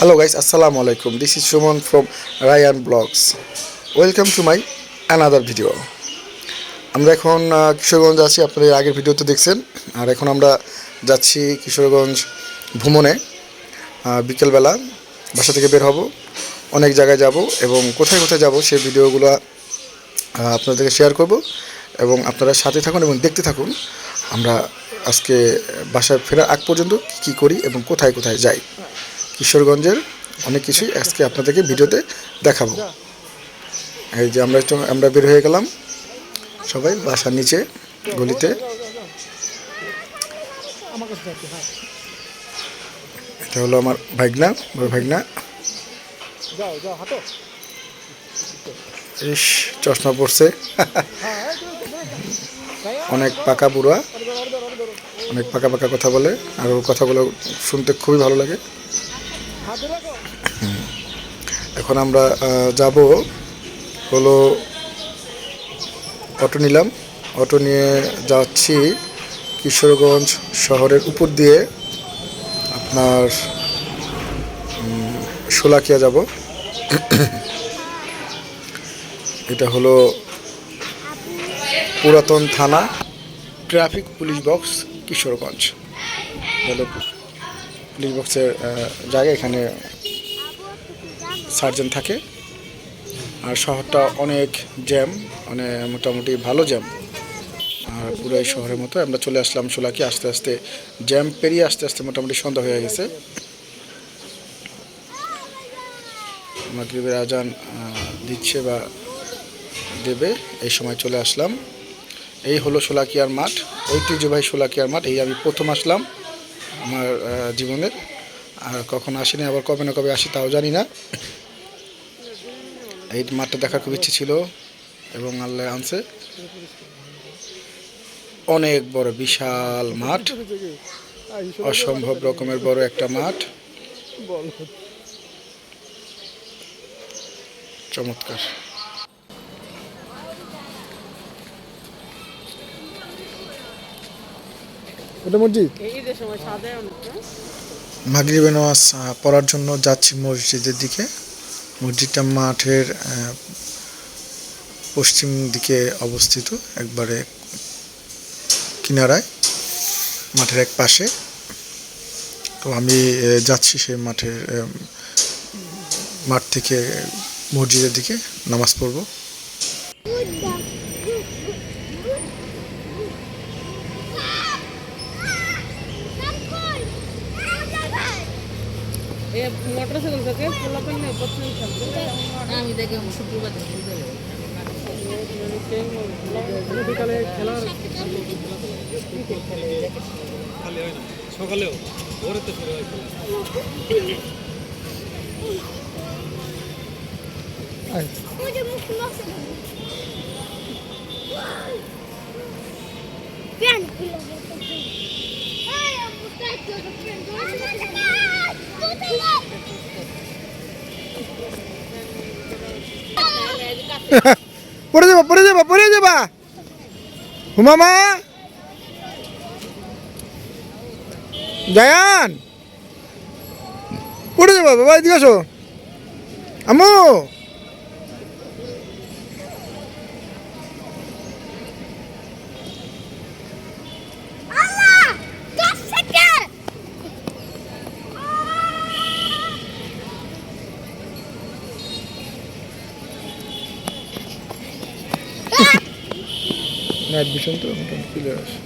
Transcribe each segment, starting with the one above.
Hello guys, Assalamu alaikum. This is Shuman from Ryan Blogs. Welcome to my another video. আমরা এখন কিশোরগঞ্জ আছি। আপনারা আগের ভিডিওতে দেখছেন। আর এখন আমরা যাচ্ছি কিশোরগঞ্জ ভ্রমণে। বিকেলবেলা বাসা থেকে বের হব। অনেক জায়গায় যাব এবং কোথায় কোথায় যাব সেই ভিডিওগুলো আপনাদেরকে শেয়ার করব এবং আপনারা সাথে থাকুন এবং দেখতে থাকুন। আমরা আজকে বাসায় ফেরার আগ পর্যন্ত কী করি এবং কোথায় কোথায় যাই। কিশোরগঞ্জের অনেক কিছুই আজকে আপনাদেরকে ভিডিওতে দেখাবো। এই যে আমরা আমরা বের হয়ে গেলাম। সবাই বাসার নিচে, গলিতে। এটা হলো আমার ভাইগনা বড় ভাইগনা ইস, চশমা পড়ছে অনেক পাকা বুড়া। অনেক পাকা পাকা কথা বলে, আর ওর কথাগুলো শুনতে খুবই ভালো লাগে। এখন আমরা যাব হলো অটো নিলাম। অটো নিয়ে যাচ্ছি কিশোরগঞ্জ শহরের উপর দিয়ে। আপনার শোলাকিয়া যাব। এটা হলো পুরাতন থানা, traffic police box, Kishoreganj. Police বক্সের আহ, জায়গা এখানে সার্জন থাকে। আর শহরটা অনেক জ্যাম মানে মোটামুটি ভালো জ্যাম। আর পুরো এই শহরের মতো আমরা চলে আসলাম সোলাকি আস্তে আস্তে জ্যাম পেরিয়ে আস্তে আস্তে মোটামুটি সন্ধ্যা হয়ে গেছে। মাগরিবের আজান দিচ্ছে বা দেবে এই সময় চলে আসলাম। এই হলো সোলাকিয়ার মাঠ ঐতিহ্যবাহী সোলাকিয়ার মাঠ। এই আমি প্রথম আসলাম। আমার জীবনের আর কখন আসিনি আবার কবে না কবে আসি তাও জানি না। এই মাঠটা দেখার খুব ইচ্ছে ছিল এবং আল্লাহ আনছে। অনেক বড় বিশাল মাঠ। অসম্ভব রকমের বড় একটা মাঠ। চমৎকার। ওটা মসজিদ? মাগরিবে নামাজ পড়ার জন্য যাচ্ছি মসজিদের দিকে। মসজিদটা মাঠের পশ্চিম দিকে অবস্থিত একবারে কিনারায় মাঠের এক পাশে। তো আমি যাচ্ছি সেই মাঠের মাঠ থেকে মসজিদের দিকে নামাজ পড়ব। এ মোটরসাইকেল থেকে পোলাপেন নিয়ে থাকবে আমি দেখে শুক্রবার। বিকালে খেলার সকালেও ভোরে তো শুরু হয় খেলা। পড়ে যাবা পড়ে যাবা পড়ে যাবা। হুমামা। জায়ান। পড়ে যাবা বাবা এদিকে আসো। আমু নাইট ভিশন তো মোটামুটি ক্লিয়ার আছে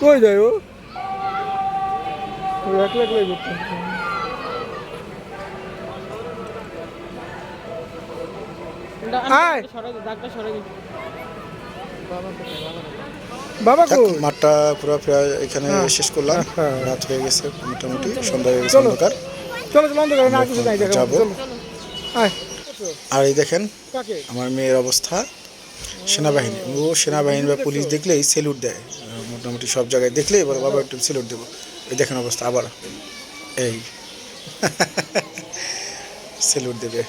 কই যায় ও ও একলা একলাই করতে বাবা মাঠটা ঘোরাফেরা এখানে হ্যাঁ। শেষ করলাম। হ্যাঁ। রাত হয়ে গেছে মোটামুটি সন্ধ্যা হয়ে গেছে অন্ধকার। চলো চলো অন্ধকার না কিছু নাই যাব। আর এই দেখেন আমার মেয়ের অবস্থা। সেনাবাহিনী। ও সেনাবাহিনী বা পুলিশ দেখলেই সেলুট দেয়। মোটামুটি সব জায়গায় দেখলেই বলে বাবা একটু সেলুট দেবো। এই দেখেন অবস্থা আবার। এই। সেলুট দেবে।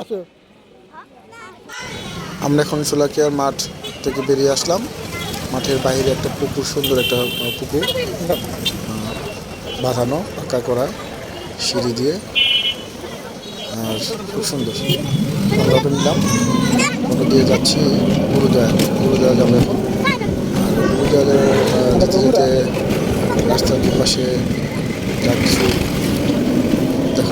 আসো। আমরা এখন সোলাকিয়ার মাঠ থেকে বেরিয়ে আসলাম। মাঠের বাইরে একটা পুকুর, সুন্দর একটা পুকুর। বাঁধানো, পাকা করা সিঁড়ি দিয়ে। আর খুব সুন্দর। আমরা নিলাম। ওটা দিয়ে যাচ্ছি গুরুদয়া গুরুদয়া যাব আর গুরুদয়ালে যেতে যেতে রাস্তার দুপাশে যা কিছু দেখানো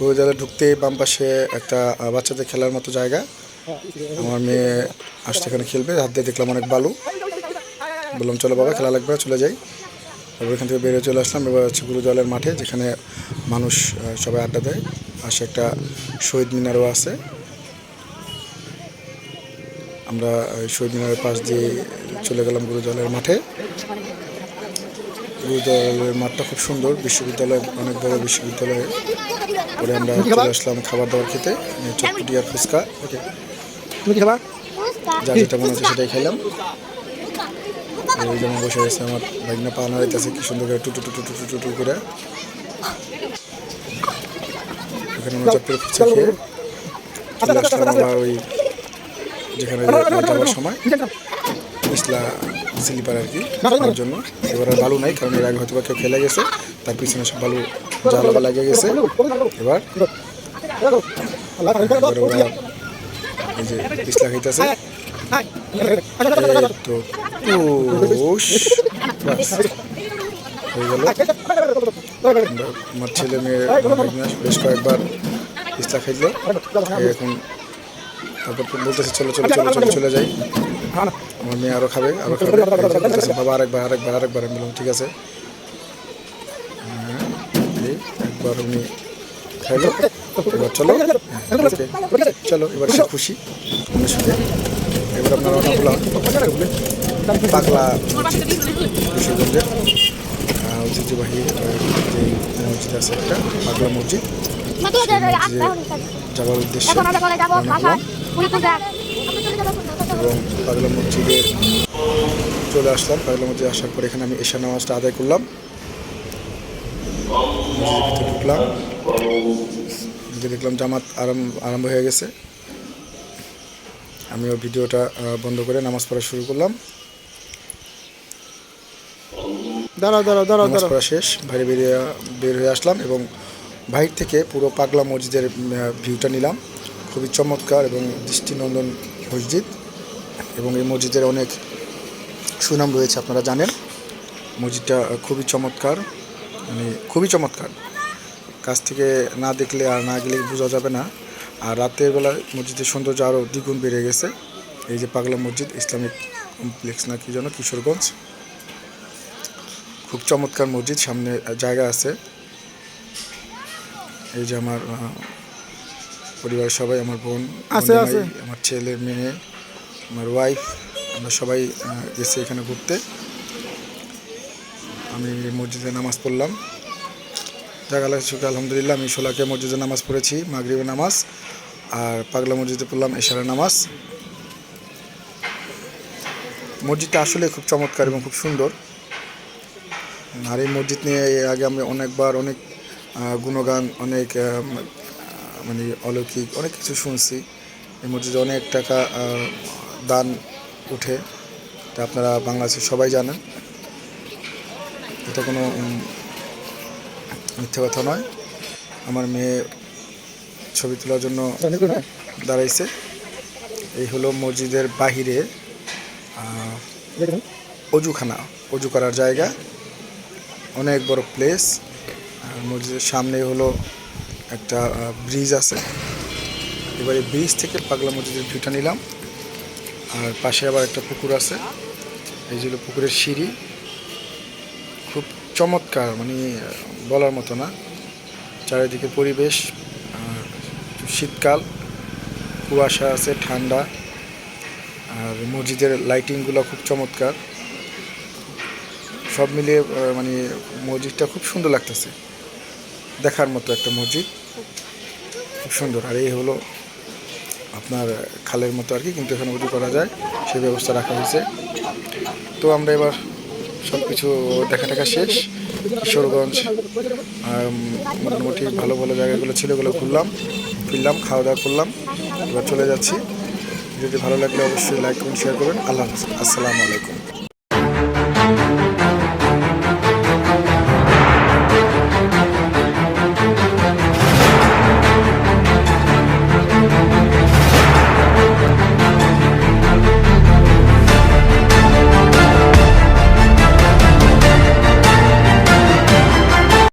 গুরুদয়ালে ঢুকতে বাম পাশে একটা বাচ্চাদের খেলার মতো জায়গা। আমার মেয়ে আসতে এখানে খেলবে, হাত দিয়ে দেখলাম অনেক বালু। বললাম, চলো বাবা, খেলা লাগবে, চলে যাই। তারপর এখান থেকে বেরিয়ে চলে আসলাম, এবার হচ্ছে গুরুদয়ালের মাঠে, যেখানে মানুষ সবাই আড্ডা দেয়। পাশে একটা শহীদ মিনারও আছে। আমরা শহীদ মিনারের পাশ দিয়ে চলে গেলাম গুরুদয়ালের মাঠে। বিশ্ববিদ্যালয়ের মাঠটা খুব সুন্দর। বিশ্ববিদ্যালয় অনেক বড় বিশ্ববিদ্যালয়ে। পরে আমরা চলে আসলাম খাবার দাবার খেতে। চটপটি আর ফুচকা। ওকে। তুমি যা যেটা মনে হচ্ছে সেটাই খেলাম। এই যেমন বসে আছে আমার ভাগনা পা নাড়াইতেছে কি সুন্দর করে টুটু টুটু টুটু টুটু করে। এখানে আমরা চটপটি ফুচকা খেয়ে চলে আসলাম আমরা ওই যেখানে যাওয়ার সময়। ইসলা স্লিপার আর কি খাওয়ার জন্য। এবার আর বালু নাই, কারণ এর আগে হয়তো বা কেউ খেলে গেছে, তার পিছনে সব বালু জ্বালা লাগে গেছে। এবার যে খাইতেছে। আমার ছেলে মেয়ে এখন তারপর বলতেছে চলো চলো চলো চলো, চলে, যাই। আমার মেয়ে আরও খাবে আরও খাবে। বাবা আরেকবার আরেকবার আরেকবার আমি বললাম ঠিক আছে। হ্যাঁ, এই একবার উনি খাইলো। এবার চলো। হ্যাঁ, চলো এবার সে খুশি। আমরা শুনে এবার আপনার হলাম পাগলা মসজিদ। কিশোরগঞ্জের ঐতিহ্যবাহী যে মসজিদ আছে একটা পাগলা মসজিদ। যাওয়ার উদ্দেশ্যে এবং পাগলা মসজিদে চলে আসলাম। পাগলা মসজিদে আসার পর এখানে আমি এশা নামাজটা আদায় করলাম। মসজিদের ঢুকলাম। ঢুকে দেখলাম জামাত আরম্ভ আরম্ভ হয়ে গেছে। আমিও ভিডিওটা বন্ধ করে নামাজ পড়া শুরু করলাম। দাঁড়াও দাঁড়াও দাঁড়াও নামাজ দাঁড়াও। পড়া শেষ বাইরে বেরিয়ে বের হয়ে আসলাম এবং বাইর থেকে পুরো পাগলা মসজিদের ভিউটা নিলাম। খুবই চমৎকার এবং দৃষ্টিনন্দন মসজিদ। এবং এই মসজিদের অনেক সুনাম রয়েছে আপনারা জানেন। মসজিদটা খুবই চমৎকার মানে খুবই চমৎকার। কাছ থেকে না দেখলে আর না গেলে বোঝা যাবে না। আর রাতের বেলা মসজিদের সৌন্দর্য আরও দ্বিগুণ বেড়ে গেছে। এই যে পাগলা মসজিদ ইসলামিক কমপ্লেক্স না কি যেন কিশোরগঞ্জ। খুব চমৎকার মসজিদ সামনে জায়গা আছে। এই যে আমার আহ, পরিবারের সবাই আমার বোন আমার ছেলে মেয়ে আমার ওয়াইফ আমরা সবাই গেছি এখানে ঘুরতে। আমি মসজিদে নামাজ পড়লাম। জাগালা শুক্র, আলহামদুলিল্লাহ, আমি সোলাকে মসজিদে নামাজ পড়েছি মাগরিবের নামাজ, আর পাগলা মসজিদে পড়লাম এশারের নামাজ। মসজিদটা আসলে খুব চমৎকার এবং খুব সুন্দর। আর এই মসজিদ নিয়ে এর আগে আমি অনেকবার অনেক গুণগান, অনেক মানে অলৌকিক অনেক কিছু শুনছি। এই মসজিদে অনেক টাকা দান উঠে, তা আপনারা বাংলাদেশের সবাই জানেন। এটা কোনো মিথ্যে কথা নয়। আমার মেয়ে ছবি তোলার জন্য দাঁড়াইছে। এই হলো মসজিদের বাহিরে অজুখানা, অজু করার জায়গা। অনেক বড় প্লেস আর মসজিদের সামনে হলো একটা ব্রিজ আছে। এবারে ব্রিজ থেকে পাগলা মসজিদের ভিউটা নিলাম। আর পাশে আবার একটা পুকুর আছে। এই যে পুকুরের সিঁড়ি। খুব চমৎকার মানে বলার মতো না। চারিদিকে পরিবেশ, আর শীতকাল, কুয়াশা আছে, ঠান্ডা, আর মসজিদের লাইটিংগুলো খুব চমৎকার। সব মিলিয়ে মানে মসজিদটা খুব সুন্দর লাগতেছে। দেখার মতো একটা মসজিদ। খুব সুন্দর। আর এই হলো আপনার খালের মতো আর কি কিন্তু এখানে উঁচু করা যায়, সেই ব্যবস্থা রাখা হয়েছে। তো আমরা এবার সব কিছু দেখা টাকা শেষ। কিশোরগঞ্জ মোটামুটি ভালো ভালো জায়গাগুলো ছিল ওগুলো ঘুরলাম, ফিরলাম, খাওয়া দাওয়া করলাম, এবার চলে যাচ্ছি। যদি ভালো লাগলে অবশ্যই লাইক করুন শেয়ার করবেন। আল্লাহ হাফিজ। আসসালামু আলাইকুম।